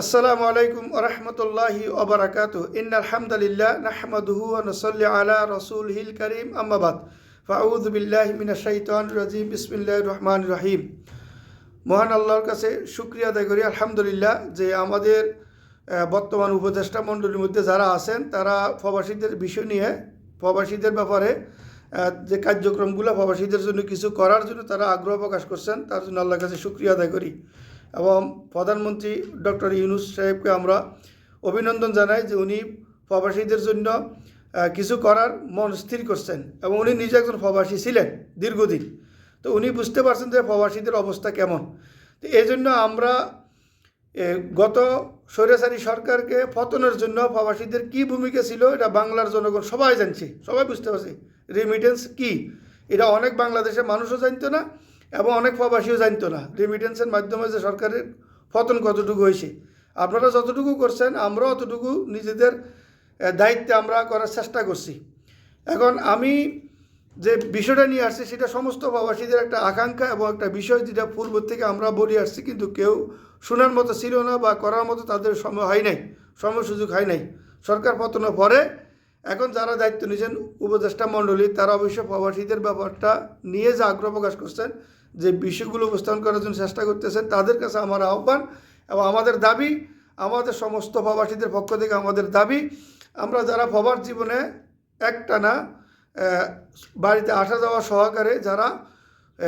আসসালামু আলাইকুম রহমতুল্লাহি ওবরাকাত ইন আলহামদুলিল্লাহ নাহমাদুহু নসাল্লি আলা রাসূলিহিল কারীম। আম্মা বাদ। ফাউযু বিল্লাহি মিনাশ শাইতানির রাজিম। বিসমিল্লাহির রহমানির রহিম। মহান আল্লাহর কাছে শুক্রিয়া আদায় করি। আলহামদুলিল্লাহ যে আমাদের বর্তমান উপদেষ্টা মণ্ডলীর মধ্যে যারা আছেন, তারা প্রবাসীদের বিষয় নিয়ে, প্রবাসীদের ব্যাপারে যে কার্যক্রমগুলো প্রবাসীদের জন্য কিছু করার জন্য তারা আগ্রহ প্রকাশ করছেন, তার জন্য আল্লাহর কাছে শুক্রিয়া আদায় করি। এবং প্রধানমন্ত্রী ডক্টর ইউনুস সাহেবকে আমরা অভিনন্দন জানাই যে উনি প্রবাসীদের জন্য কিছু করার মন স্থির করছেন এবং উনি নিজে একজন প্রবাসী ছিলেন দীর্ঘদিন। তো উনি বুঝতে পারছেন যে প্রবাসীদের অবস্থা কেমন। তো এই জন্য আমরা গত স্বৈরাচারী সরকারকে পতনের জন্য প্রবাসীদের কি ভূমিকা ছিল এটা বাংলার জনগণ সবাই জানছে, সবাই বুঝতে পারছে। রেমিটেন্স কি? এটা অনেক বাংলাদেশের মানুষও জানতো না এবং অনেক প্রবাসীও জানতো না। রেমিটেন্সের মাধ্যমে যে সরকারের পতন কতটুকু হয়েছে। আপনারা যতটুকু করছেন আমরা অতটুকু নিজেদের দায়িত্বে আমরা করার চেষ্টা করছি। এখন আমি যে বিষয়টা নিয়ে আসছি, সেটা সমস্ত প্রবাসীদের একটা আকাঙ্ক্ষা এবং একটা বিষয় যেটা পূর্ব থেকে আমরা বলে আসছি, কিন্তু কেউ শোনার মতো ছিল না বা করার মতো তাদের সময় হয় নাই, সময় সুযোগ হয় নাই। সরকার পতনের পরে এখন যারা দায়িত্ব নিয়েছেন, উপদেষ্টা মণ্ডলী, তারা অবশ্য প্রবাসীদের ব্যাপারটা নিয়ে যে আগ্রহ প্রকাশ করছেন যে বিষয়গুলো উপস্থাপন করার জন্য চেষ্টা করতেছেন তাদের কাছে আমার আহ্বান এবং আমাদের দাবি আমাদের সমস্ত প্রবাসীদের পক্ষ থেকে আমাদের দাবি আমরা যারা প্রবাস জীবনে একটানা আহ, বাড়িতে আসা যাওয়া সহকারে যারা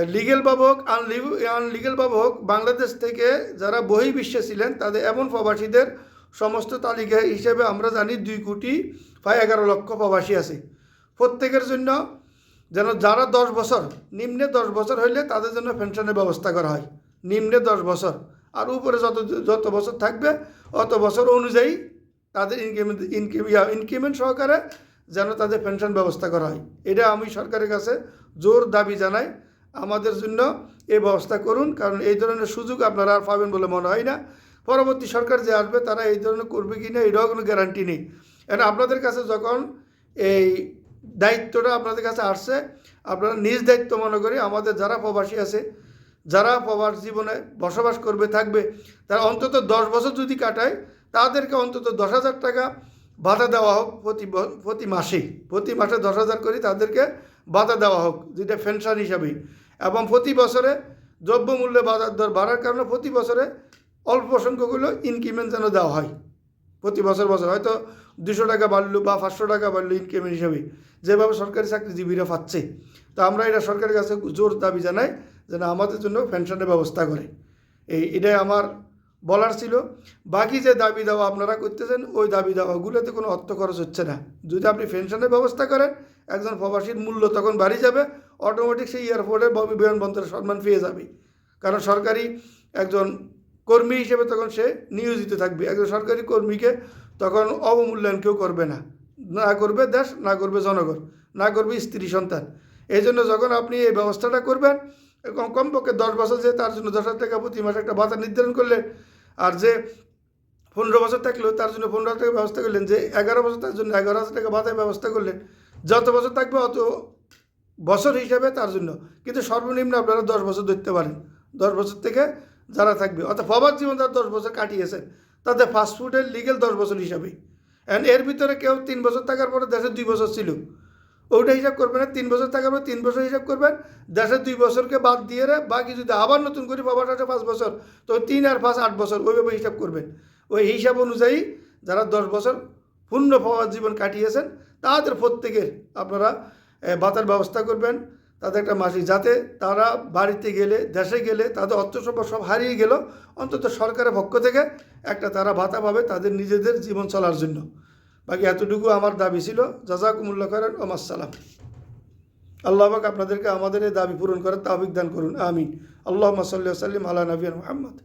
লিগেলভাবে হোক আনলিগেলভাবে হোক বাংলাদেশ থেকে যারা বহির্বিশ্বে ছিলেন তাদের এমন প্রবাসীদের সমস্ত তালিকা হিসেবে আমরা জানি দুই কোটি প্রায় এগারো লক্ষ প্রবাসী আছে। প্রত্যেকের জন্য যেন যারা দশ বছর, নিম্নে দশ বছর হইলে তাদের জন্য পেনশনের ব্যবস্থা করা হয়। নিম্নে দশ বছর। আর উপরে যত যত বছর থাকবে, অত বছর অনুযায়ী তাদের ইনক্রিমেন্ট ইনক্রিম ইনক্রিমেন্ট সহকারে যেন তাদের পেনশন ব্যবস্থা করা হয়। এটা আমি সরকারের কাছে জোর দাবি জানাই। আমাদের জন্য এই ব্যবস্থা করুন, কারণ এই ধরনের সুযোগ আপনারা আর পাবেন বলে মনে হয় না। পরবর্তী সরকার যে আসবে, তারা এই ধরনের করবে কি না, এটাও কোনো গ্যারান্টি নেই। এখন আপনাদের কাছে যখন এই দায়িত্বটা আপনাদের কাছে আসছে। আপনারা নিজ দায়িত্ব মনে করি আমাদের যারা প্রবাসী আছে, যারা প্রবাস জীবনে বসবাস করবে, থাকবে, তারা অন্তত দশ বছর যদি কাটায়, তাদেরকে অন্তত দশ হাজার টাকা ভাতা দেওয়া হোক প্রতি প্রতি মাসে প্রতি মাসে দশ হাজার করে তাদেরকে ভাতা দেওয়া হোক, যেটা পেনশন হিসাবে। এবং প্রতি বছরে দ্রব্যমূল্যে বাজার দর বাড়ার কারণে প্রতি বছরে অল্প সংখ্যকগুলো ইনক্রিমেন্ট যেন দেওয়া হয়। প্রতি বছর বছর। হয়তো দুশো টাকা বাড়লো বা পাঁচশো টাকা বাড়লো ইনক্রিমেন্ট হিসাবে। যেভাবে সরকারি চাকরিজীবীরা পাচ্ছে। তো আমরা এটা সরকারের কাছে জোর দাবি জানাই যেন আমাদের জন্য পেনশনের ব্যবস্থা করে। এই এটাই আমার বলার ছিল। বাকি যে দাবি দাওয়া আপনারা করতেছেন, ওই দাবি দাওয়াগুলোতে কোনো অর্থ খরচ হচ্ছে না। যদি আপনি পেনশনের ব্যবস্থা করেন, একজন প্রবাসীর মূল্য তখন বাড়ি যাবে অটোমেটিক সেই এয়ারপোর্টে বা বিমানবন্দরে সম্মান পেয়ে যাবে। কারণ সরকারি একজন কর্মী হিসেবে তখন সে নিয়োজিত থাকবে। একজন সরকারি কর্মীকে তখন অবমূল্যায়ন কেউ করবে না। না করবে দেশ, না করবে জনগণ, না করবে স্ত্রী, সন্তান। এই জন্য যখন আপনি এই ব্যবস্থাটা করবেন, কম, কমপক্ষে দশ বছর যে তার জন্য দশ হাজার টাকা প্রতি মাসে একটা ভাতা নির্ধারণ করলেন, আর যে পনেরো বছর থাকলেও তার জন্য পনেরো হাজার টাকা ব্যবস্থা করলেন, যে এগারো বছর তার জন্য এগারো হাজার টাকা ভাতার ব্যবস্থা করলেন, যত বছর থাকবে অত বছর হিসাবে তার জন্য। কিন্তু সর্বনিম্ন আপনারা দশ বছর ধরতে পারেন। দশ বছর থেকে যারা থাকবে। অর্থাৎ প্রবাস জীবন তারা দশ বছর কাটিয়েছেন, তাদের ফাস্টফুডের লিগেল দশ বছর হিসাবে। অ্যান্ড এর ভিতরে কেউ তিন বছর থাকার পরে দেশে দুই বছর ছিল। ওইটা হিসাব করবেন না, তিন বছর থাকার পর তিন বছর হিসাব করবেন। দেশের দুই বছরকে বাদ দিয়ে রে, বাকি যদি আবার নতুন করে বাবার আছে পাঁচ বছর, তো তিন আর পাঁচ আট বছর, ওইভাবে হিসাব করবেন। ওই হিসাব অনুযায়ী যারা দশ বছর পূর্ণ প্রবাস জীবন কাটিয়েছেন, তাদের প্রত্যেকের আপনারা ভাতার ব্যবস্থা করবেন। তাদের একটা মাসিক যাতে তারা বাড়িতে গেলে, দেশে গেলে তাদের অর্থ সব হারিয়ে গেল। অন্তত সরকারের পক্ষ থেকে একটা তারা ভাতা পাবে তাদের নিজেদের জীবন চলার জন্য। বাকি এতটুকু আমার দাবি ছিল। জাজাকুমুল্লা করেন ওমাসালাম আল্লাহ বাক আপনাদেরকে আমাদের এই দাবি পূরণ করার তাবিক দান করুন। আমিন। আল্লাহ সাল্লি সাল্লিম আলা নবীন মোহাম্মদ।